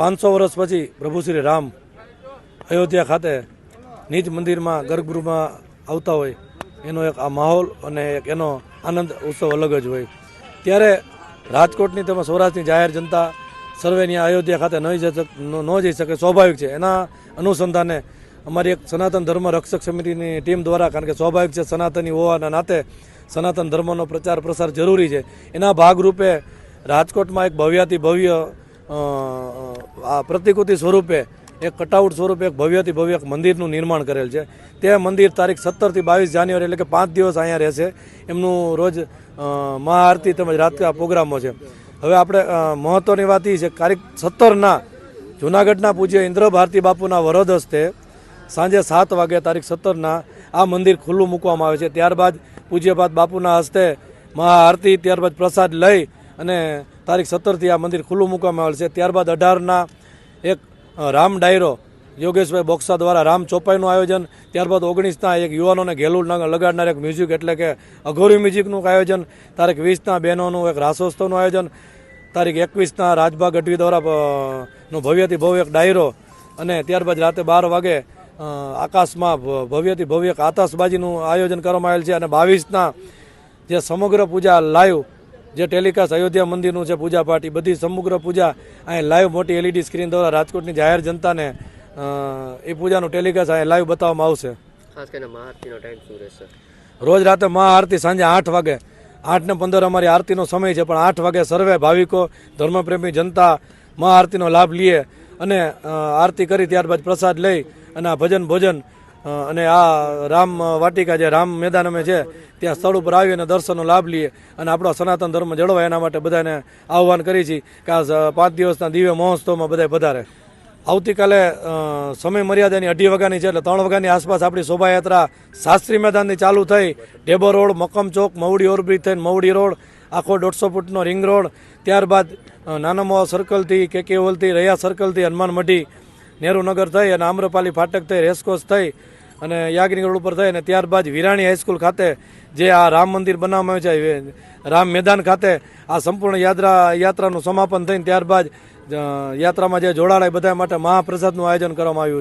પાંચસો વર્ષ પછી પ્રભુ શ્રી રામ અયોધ્યા ખાતે નિજ મંદિરમાં ગર્ભગૃહમાં આવતા હોય, એનો એક આ માહોલ અને એક એનો આનંદ ઉત્સવ અલગ જ હોય. ત્યારે રાજકોટની તેમજ સૌરાષ્ટ્રની જાહેર જનતા સર્વેની અયોધ્યા ખાતે નહીં જઈ ન જઈ શકે, સ્વાભાવિક છે. એના અનુસંધાને અમારી એક સનાતન ધર્મ રક્ષક સમિતિની ટીમ દ્વારા, કારણ કે સ્વાભાવિક છે સનાતની હોવાના નાતે સનાતન ધર્મનો પ્રચાર પ્રસાર જરૂરી છે. એના ભાગરૂપે રાજકોટમાં એક ભવ્યાતિ ભવ્ય આ પ્રતિકૃતિ સ્વરૂપે એક કટાઉટ સ્વરૂપે એક ભવ્યથી ભવ્ય એક મંદિરનું નિર્માણ કરેલ છે. તે મંદિર તારીખ સત્તરથી બાવીસ જાન્યુઆરી એટલે કે પાંચ દિવસ અહીંયા રહેશે. એમનું રોજ મહાઆરતી તેમજ રાતના પ્રોગ્રામો છે. હવે આપણે મહત્ત્વની વાત એ છે, તારીખ સત્તરના જૂનાગઢના પૂજ્ય ઇન્દ્ર ભારતી બાપુના વરદ હસ્તે સાંજે સાત વાગે તારીખ સત્તરના આ મંદિર ખુલ્લું મૂકવામાં આવે છે. ત્યારબાદ પૂજ્યપાદ બાપુના હસ્તે મહાઆરતી, ત્યારબાદ પ્રસાદ લઈ અને તારીખ સત્તરથી આ મંદિર ખુલ્લું મૂકવામાં આવે છે. ત્યારબાદ અઢારના એક રામ ડાયરો, યોગેશભાઈ બોક્સા દ્વારા રામ ચોપાઈનું આયોજન. ત્યારબાદ ઓગણીસના એક યુવાનોને ઘેલું લગ- લગાડનાર એક મ્યુઝિક એટલે કે અઘોરી મ્યુઝિકનું આયોજન. તારીખ વીસના બહેનોનું એક રાસોત્સવનું આયોજન. તારીખ એકવીસના રાજભા ગઢવી દ્વારા નો ભવ્યથી ભવ્ય એક ડાયરો. અને ત્યારબાદ રાતે બાર વાગે આકાશમાં ભવ્યથી ભવ્ય એક આતશબાજીનું આયોજન કરવામાં આવેલ છે. અને બાવીસના જે સમગ્ર પૂજા લાઈવ જે ટેલિકાસ્ટ અયોધ્યા મંદિરનું છે પૂજા એ બધી સમગ્ર પૂજા. અહીં લાઈવ મોટી એલઈડી સ્ક્રીન દ્વારા રાજકોટની જાહેર જનતાને એ પૂજાનું ટેલિકાસ્ટ અહીં લાઈવ બતાવવામાં આવશે. ખાસ કરીને મહાઆરતીનો ટાઈમ શું રહેશે? રોજ રાતે મહાઆરતી સાંજે આઠ વાગે. આઠ ને પંદર અમારી આરતીનો સમય છે પણ આઠ વાગે સર્વે ભાવિકો ધર્મપ્રેમી જનતા મહાઆરતીનો લાભ લઈએ અને આરતી કરી ત્યારબાદ પ્રસાદ લઈ અને આ ભજન ભોજન અને આ રામ વાટિકા જે રામ મેદાન અમે છે ત્યાં સ્થળ ઉપર આવી અને દર્શનનો લાભ લઈએ અને આપણો સનાતન ધર્મ જળવાય એના માટે બધાને આહ્વાન કરી છીએ કે આ પાંચ દિવસના દિવ્ય મહોત્સવમાં બધા વધારે આવતીકાલે સમય મર્યાદાની અઢી વાગ્યાની છે એટલે ત્રણ વાગ્યાની આસપાસ આપણી શોભાયાત્રા શાસ્ત્રી મેદાનની ચાલુ થઈ. ઢેબર રોડ મક્કમ ચોક મવડી ઓવરબ્રિજ થઈને મવડી રોડ આખો દોઢસો ફૂટનો રિંગ રોડ ત્યારબાદ અ, નાના મોવા સર્કલથી કે હોલથી રહ્યા સર્કલથી હનુમાન મઢી નહેરુનગર થઈ અને આમ્રપાલી ફાટક થઈ રેસકોસ થઈ. અને રોડ ઉપર થઈ અને ત્યારબાદ વિરાણી હાઈસ્કૂલ ખાતે જે આ રામ મંદિર બનાવવામાં આવ્યું છે રામ મેદાન ખાતે આ સંપૂર્ણ યાત્રા, યાત્રાનું સમાપન થઈને ત્યારબાદ યાત્રામાં જે જોડાણા બધા માટે મહાપ્રસાદનું આયોજન કરવામાં આવ્યું છે.